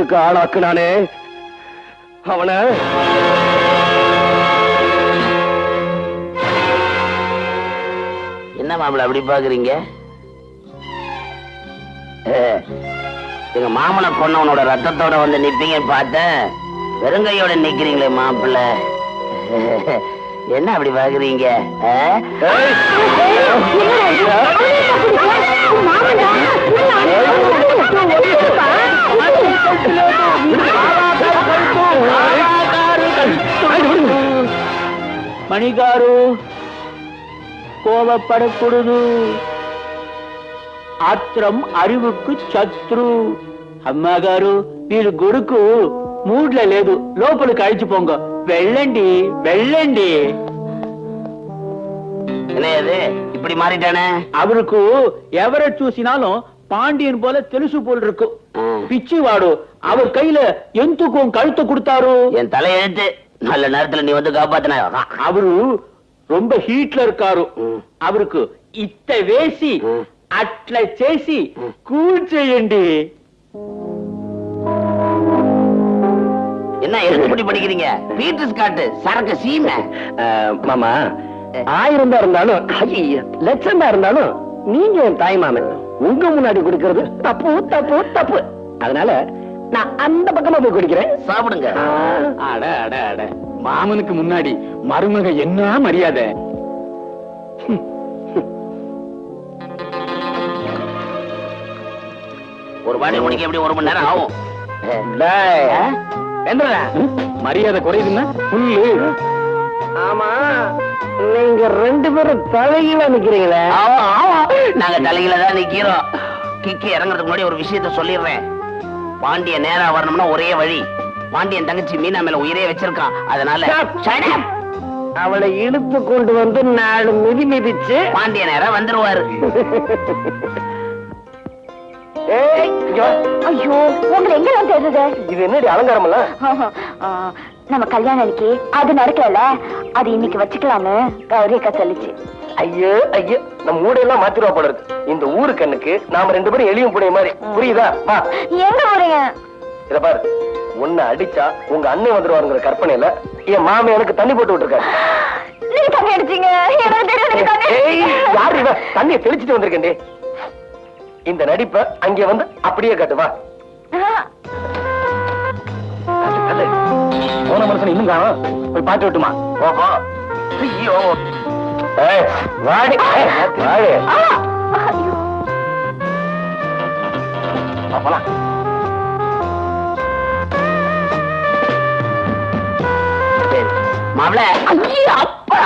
கோலத்துக்கு ஆளாக்குனானே? அவன? என்ன மாப்பிள்ள அப்படி பாக்குறீங்க? எங்க மாமனை கொன்னவனோட ரத்தத்தோட வந்து நிப்பீங்க பார்த்தேன். வெறுங்கையோட நிக்கிறீங்களே மாப்பிள்ள என்ன அப்படி பாக்குறீங்க? ஆ? మణిగారు కోపపడకూడదు. ఆత్రం అరివుకు శత్రు. అమ్మగారు మీరు గుడుకు మూడ్ల లేదు. లోపల కడిచిపోంగ వెళ్ళండి వెళ్ళండి. ఇప్పుడు మారిటానే అవరుకు ఎవరు చూసినాలో பாண்டியன் போல தெலுசு போல் இருக்கும் பிச்சு வாடும் அவர் கையில எந்துக்கும் கழுத்து கொடுத்தாரு. என் தலையெழுத்து நல்ல நேரத்துல நீ வந்து காப்பாத்தினா அவரு ரொம்ப ஹீட்ல இருக்காரு. அவருக்கு இத்த வேசி அட்ல சேசி కూల్ చేయండి என்ன எழுத்துப்படி படிக்கிறீங்க? பீட்டர்ஸ் காட்டு சரக்கு சீமை. மாமா ஆயிரம் தான் இருந்தாலும் லட்சம் தான் இருந்தாலும் நீங்க என் தாய் மாமன். உங்க முன்னாடி குடிக்கிறது தப்பு தப்பு தப்பு. அதனால நான் அந்த பக்கமா போய் குடிக்கிறேன். சாப்பிடுங்க. அட அட அட. மாமனுக்கு முன்னாடி மருமக என்ன மரியாதை? ஒரு பாடி முடிக்க எப்படி ஒரு மணி நேரம் ஆகும். மரியாதை குறையுதுன்னா புல்லு. ஆமா. நீங்க ரெண்டு பேரும் தலையில நிக்கிறீங்களே. நாங்க தலையில தான் நிக்கிறோம். கிக்கி இறங்குறதுக்கு முன்னாடி ஒரு விஷயத்த சொல்லிடுறேன். பாண்டிய நேரா வரணும்னா ஒரே வழி. பாண்டியன் தங்கச்சி மீனா மேல உயிரே வச்சிருக்கான். அதனால. அவளை இழுத்து கொண்டு வந்து நாலு மிதி மிதிச்சு. பாண்டிய நேரா வந்துருவாரு. ஐயோ உங்களை எங்க நான் தேடுறது? இது என்னடி அலங்காரம் நம்ம கல்யாணம் அன்னைக்கு அது நடக்கல அது இன்னைக்கு வச்சுக்கலாம்னு கௌரி அக்கா சொல்லிச்சு. ஐயோ ஐயோ நம்ம ஊடையெல்லாம் மாத்திருவா போல இருக்கு. இந்த ஊரு கண்ணுக்கு நாம ரெண்டு பேரும் எளியும் புடைய மாதிரி. புரியுதா? வா. எங்க போறீங்க? இத பாரு. உன்னை அடிச்சா உங்க அண்ணன் வந்துருவாருங்கிற கற்பனையில என் மாமன் எனக்கு தண்ணி போட்டு விட்டுருக்காரு. தண்ணியை தெளிச்சிட்டு வந்திருக்கேன்டி இந்த நடிப்ப அங்க வந்து அப்படியே காட்டு வா. ஆ. தள்ளு. போன மனுஷன் இன்னும் காணோம்? போய் பாத்து விட்டுமா. ஓஹோ. ஐயோ. வாடி. வாடி. போலாம். மாப்பிள. ஐயோ அப்பா.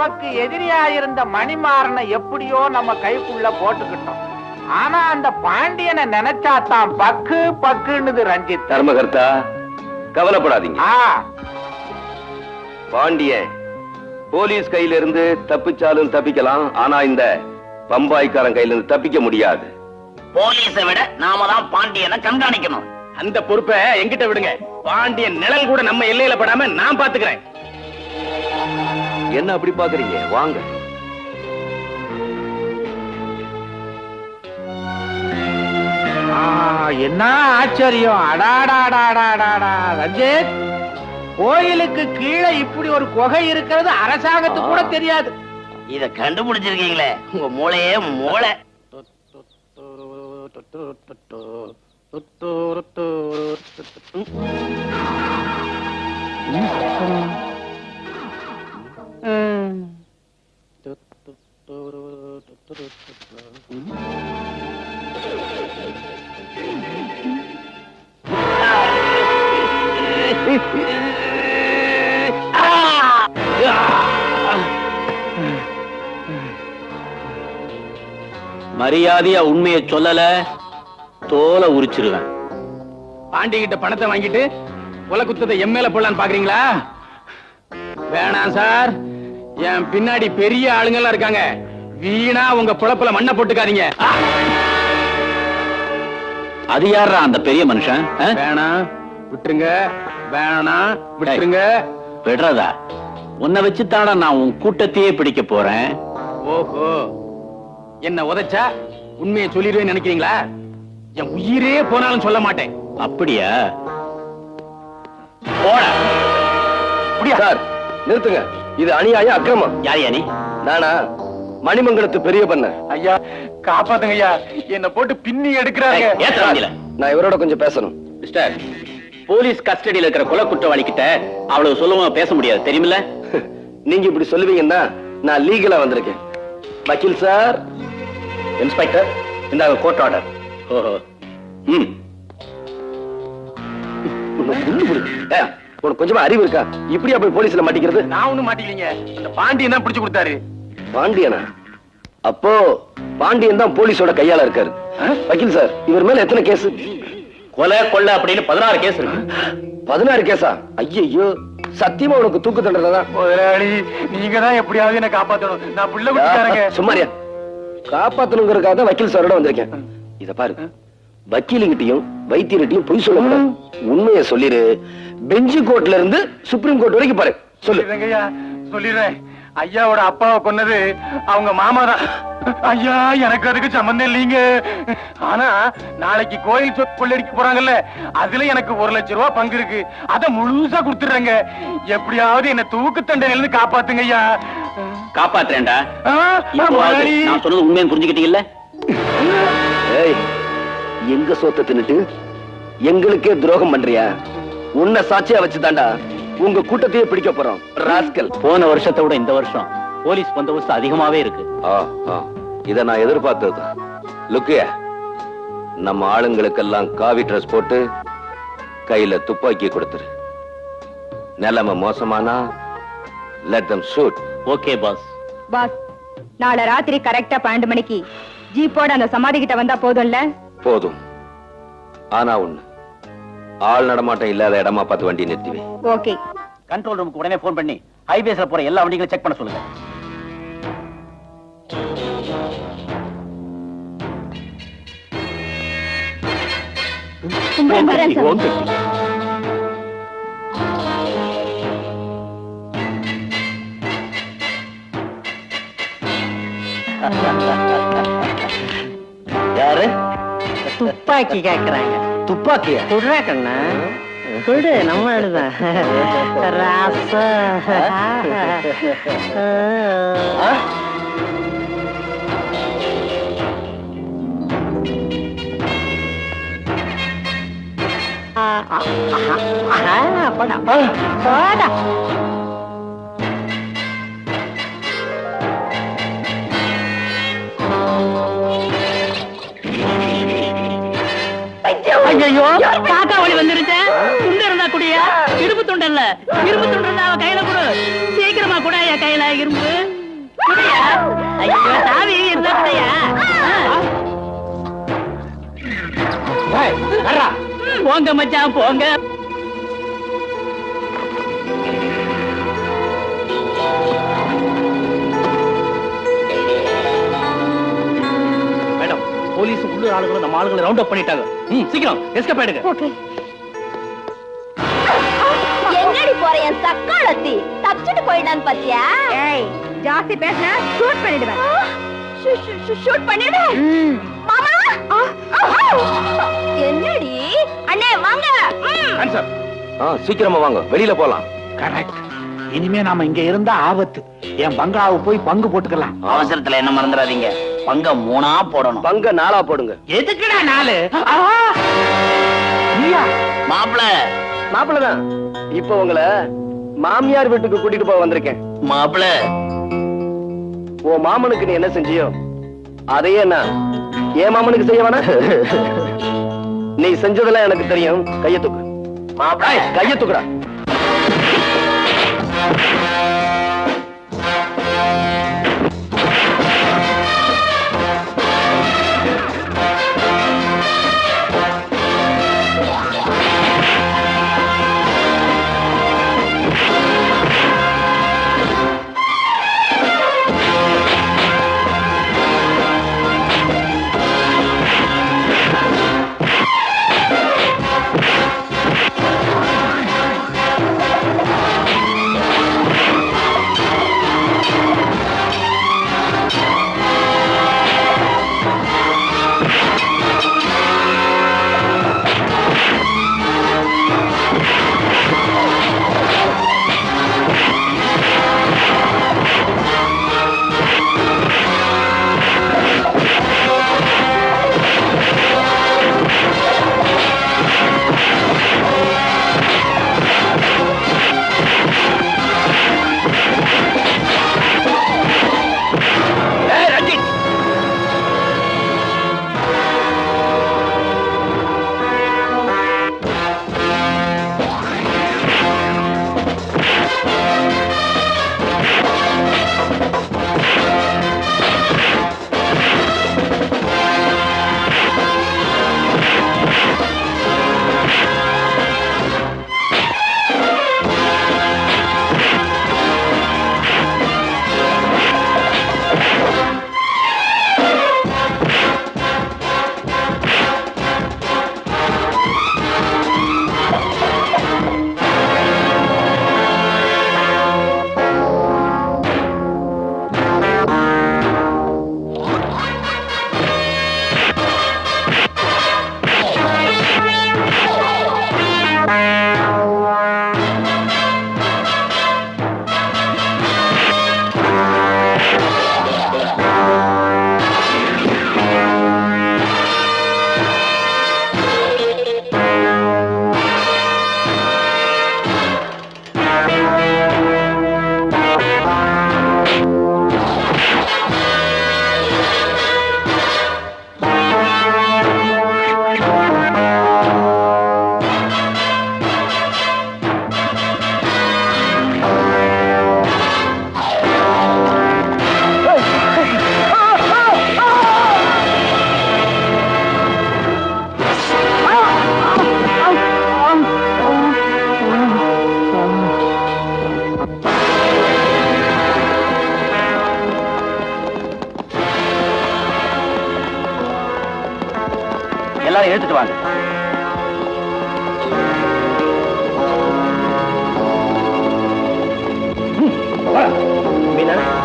நமக்கு எதிரியா இருந்த மணிமாறனை எப்படியோ நம்ம கைக்குள்ள போட்டுக்கிட்டோம். ஆனா அந்த பாண்டியனை நினைச்சா தான் பக்கு பக்குன்னுது ரஞ்சித். தர்மகர்த்தா கவலைப்படாதீங்க. ஆ. பாண்டியன் போலீஸ் கையில இருந்து தப்பிச்சாலும் தப்பிக்கலாம் ஆனா இந்த பம்பாய்க்காரன் கையில இருந்து தப்பிக்க முடியாது. போலீஸை விட நாம தான் பாண்டியனை கண்காணிக்கணும். அந்த பொறுப்பை எங்கிட்ட விடுங்க. பாண்டியன் நிழல் கூட நம்ம எல்லையில படாம நான் பாத்துக்கிறேன். என்ன அப்படி பாக்குறீங்க வாங்க. என்ன ஆச்சரியம்? அடாடாடாடாடாடா ரஞ்சித் கோயிலுக்கு கீழே இப்படி ஒரு குகை இருக்கிறது அரசாங்கத்துக்கு கூட தெரியாது. இத கண்டுபிடிச்சிருக்கீங்களே. உங்க மூளையே மூளை. மரியாதையா உண்மையை சொல்லல தோலை உரிச்சிருவேன். பாண்டி கிட்ட பணத்தை வாங்கிட்டு கொலை குத்தத்தை எம் மேல போடலான்னு பாக்குறீங்களா? வேணாம் சார். என் பின்னாடி பெரிய ஆளுங்கெல்லாம் இருக்காங்க. வீணா உங்க புழப்புல மண்ணை போட்டுக்காதீங்க! அது யாரா அந்த பெரிய மனுஷன்? வேணாம். விட்டுருங்க. வேணாம். விட்டுருங்க. விடுறதா? உன்னை வச்சு நான் உன் கூட்டத்தையே பிடிக்க போறேன். ஓஹோ. என்ன உதைச்சா? உண்மையை சொல்லிடுவேன்னு நினைக்கிறீங்களா? என் உயிரே போனாலும் சொல்ல மாட்டேன். அப்படியா? சார் நிறுத்துங்க. இது அநியாயம் அக்கிரமம். யார் யானி நானா? மணிமங்கலத்து பெரிய பண்ண. ஐயா காப்பாத்துங்க ஐயா. என்ன போட்டு பின்னி எடுக்கிறாங்க. நான் இவரோட கொஞ்சம் பேசணும். மிஸ்டர் போலீஸ் கஸ்டடியில இருக்கிற கொலை குற்றவாளி கிட்ட அவ்வளவு சுலபமா பேச முடியாது. தெரியுமில்ல? நீங்க இப்படி சொல்லுவீங்கன்னா நான் லீகலா வந்திருக்கேன். வக்கீல் சார். இன்ஸ்பெக்டர் இந்தாங்க கோர்ட் ஆர்டர் ஓஹோ. ம். உனக்கு கொஞ்சமா அறிவு இருக்கா? இப்படியா போய் போலீஸ்ல மாட்டிக்கிறது? நான் ஒண்ணும் மாட்டிக்கலீங்க. அந்த பாண்டியன் தான் பிடிச்சு கொடுத்தாரு. பாண்டியனா? அப்போ பாண்டியன் தான் போலீஸோட கையால இருக்காரு. வக்கீல் சார் இவர் மேல எத்தனை கேஸ்? கொலை கொள்ளை அப்படின்னு பதினாறு கேஸ் இருக்கு. பதினாறு கேஸா? ஐயோ சத்தியமா உனக்கு தூக்கு தண்டனை தான்? நீங்க தான் எப்படியாவது என்ன காப்பாத்தணும். நான் புள்ள சும்மாரியா காப்பாத்தணுங்கிறதுக்காக தான் வக்கீல் சாரோட வந்திருக்கேன். இத பாரு. வக்கீலுங்கிட்டையும் வைத்தியர்கிட்டையும் பொய் சொல்ல உண்மையை சொல்லிரு. பெஞ்சு கோர்ட்ல இருந்து சுப்ரீம் கோர்ட் வரைக்கும் பாரு. சொல்லு. சொல்லிடுறேன். ஐயாவோட அப்பாவை கொன்னது அவங்க மாமா தான். ஐயா எனக்கு அதுக்கு சம்பந்தம் இல்லைங்க. ஆனா நாளைக்கு கோயில் சொத்து கொள்ளடிக்க போறாங்கல்ல அதுல எனக்கு ஒரு லட்சம் ரூபாய் பங்கு இருக்கு. அத முழுசா கொடுத்துடுறேங்க. எப்படியாவது என்ன தூக்கு தண்டனையில இருந்து காப்பாத்துங்க ஐயா காப்பாத்துறேன்டா. நான் சொன்னது உண்மைன்னு புரிஞ்சுக்கிட்டீங்கல்ல? எங்க சொத்தை தின்னுட்டு? எங்களுக்கே துரோகம் பண்றியா? உன்னை சாட்சியா வச்சுதான்டா உங்க கூட்டத்தையே பிடிக்க போறோம். ராஸ்கல். போன வருஷத்தை விட இந்த வருஷம் போலீஸ் பந்தோபஸ்து அதிகமாவே இருக்கு. இத நான் எதிர்பார்த்தது லுக்கிய நம்ம ஆளுங்களுக்கெல்லாம் காவி ட்ரெஸ் போட்டு கையில துப்பாக்கி கொடுத்துரு. நிலைமை மோசமானா let them shoot okay boss boss நாளை ராத்திரி கரெக்டா பன்னெண்டு மணிக்கு ஜீப்போட அந்த சமாதி கிட்ட வந்தா போதும்ல? போதும். ஆனா ஒண்ணு. ஆள் நடமாட்டம் இல்லாத இடமா பார்த்து வண்டி நிறுத்திவே. ஓகே கண்ட்ரோல் ரூமுக்கு உடனே ஃபோன் பண்ணி ஹைவேஸ்ல போற எல்லா வண்டிகளையும் செக் பண்ண சொல்லுங்க. வரேன் சாமி. யாரு? துப்பாக்கி கேக்குறாங்க. துப்பாக்கியா? குடுறா கண்ணா. குடு நம்ம எழுதான் ராசா. போடா. போடா. ஐயோ காக்கா வழி வந்துருச்சேன் துண்டு இருந்தா குடியா? இரும்பு துண்டு இல்ல. இரும்பு துண்டு இருந்தா அவ கையில கொடு. சீக்கிரமா கூட என் கையில இரும்பு. குடையா? ஐயோ சாவி இருந்தா குடையா? போங்க மச்சான் போங்க. போலீஸ் உள்ளூர் ஆளுங்களும் நம்ம ஆளுங்களை ரவுண்ட் அப் பண்ணிட்டாங்க. ம் சீக்கிரம் எஸ்கேப் ஆயிடுங்க. ஓகே. எங்கடி போற என் சக்காலத்தி தப்பிச்சுட்டு போயிடான்னு பாத்தியா ஏய் ஜாஸ்தி பேசினா ஷூட் பண்ணிடுவேன். ஷூட் பண்ணிடு. மாமா? என்னடி? அண்ணே வாங்க. ம். ஆன்சர் ஆ, சீக்கிரமா வாங்க. வெளியில போலாம். கரெக்ட் இனிமே நாம இங்க இருந்தா ஆபத்து. என் பங்களாவை போய் பங்கு போட்டுக்கலாம். அவசரத்துல என்ன மறந்துடாதீங்க. பங்க மூணா போடணும். பங்க நாளா போடுங்க. எதுக்குடா நாலு? மாப்பிள. மாப்பிள்ளதான் இப்ப உங்களை மாமியார் வீட்டுக்கு கூட்டிட்டு போக வந்திருக்கேன். மாப்பிள. உன் மாமனுக்கு நீ என்ன செஞ்சியோ அதையே நான் என் மாமனுக்கு செய்ய வேணா நீ செஞ்சதெல்லாம் எனக்கு தெரியும். கைய தூக்கு. மாப்பிள. கைய தூக்குடா.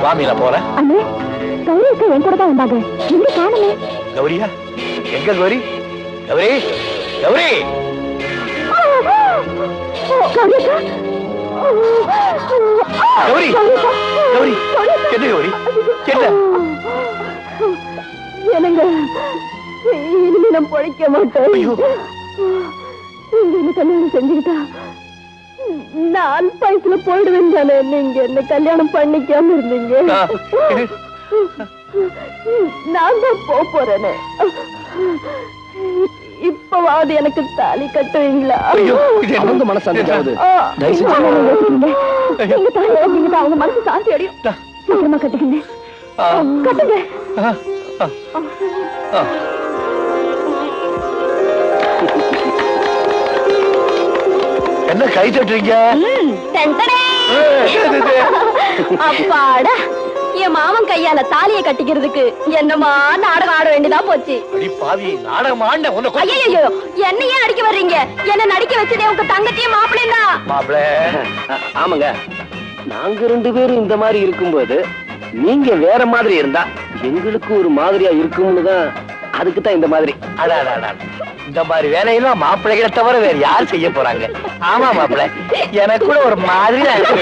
மீனா வா மீனா போற? அண்ணே கௌரி அக்கா என் கூட தான் வந்தாங்க. எங்க காணுமே? கௌரியா? எங்க கௌரி? கௌரி? கௌரி? கௌரி! அக்கா கௌரி! கௌரி என்ன கௌரி? என்ன? என்னங்க? இனிமே நான் பொழைக்க மாட்டேன். என்ன கல்யாணம் செஞ்சுக்கிட்டா நான் வயசுல போயிடுவேன் தானே. நீங்க என்ன கல்யாணம் பண்ணிக்காம இருந்தீங்க. நான் தான் போக போறேனே. இப்பவாவது எனக்கு தாலி கட்டுவீங்களா? அவங்க மனசு அவங்க மனசு சாந்தி அடையும். சீக்கிரமா கட்டுங்க. கட்டுங்க என்ன கை தட்டுறீங்க. அப்பாடா என் மாமன் கையால தாலியை கட்டிக்கிறதுக்கு என்னமா நாடகம் ஆட வேண்டியதா போச்சு? ஐயோ என்ன ஏன் நடிக்க வர்றீங்க? என்ன நடிக்க வச்சதே உங்க தங்கச்சியும் மாப்பிள்ளையும் தான். மாப்பிள ஆ- ஆமாங்க. நாங்க ரெண்டு பேரும் இந்த மாதிரி இருக்கும்போது நீங்க வேற மாதிரி இருந்தா எங்களுக்கு ஒரு மாதிரியா இருக்கும்னு தான் அதுக்கு தான் இந்த மாதிரி. அடா, அடா, அடா. இந்த மாதிரி வேலையெல்லாம் மாப்பிள்ளைகளை தவிர வேற யார் செய்ய போறாங்க? ஆமா மாப்பிள்ளை. எனக்கு கூட ஒரு மாதிரி இருக்கு.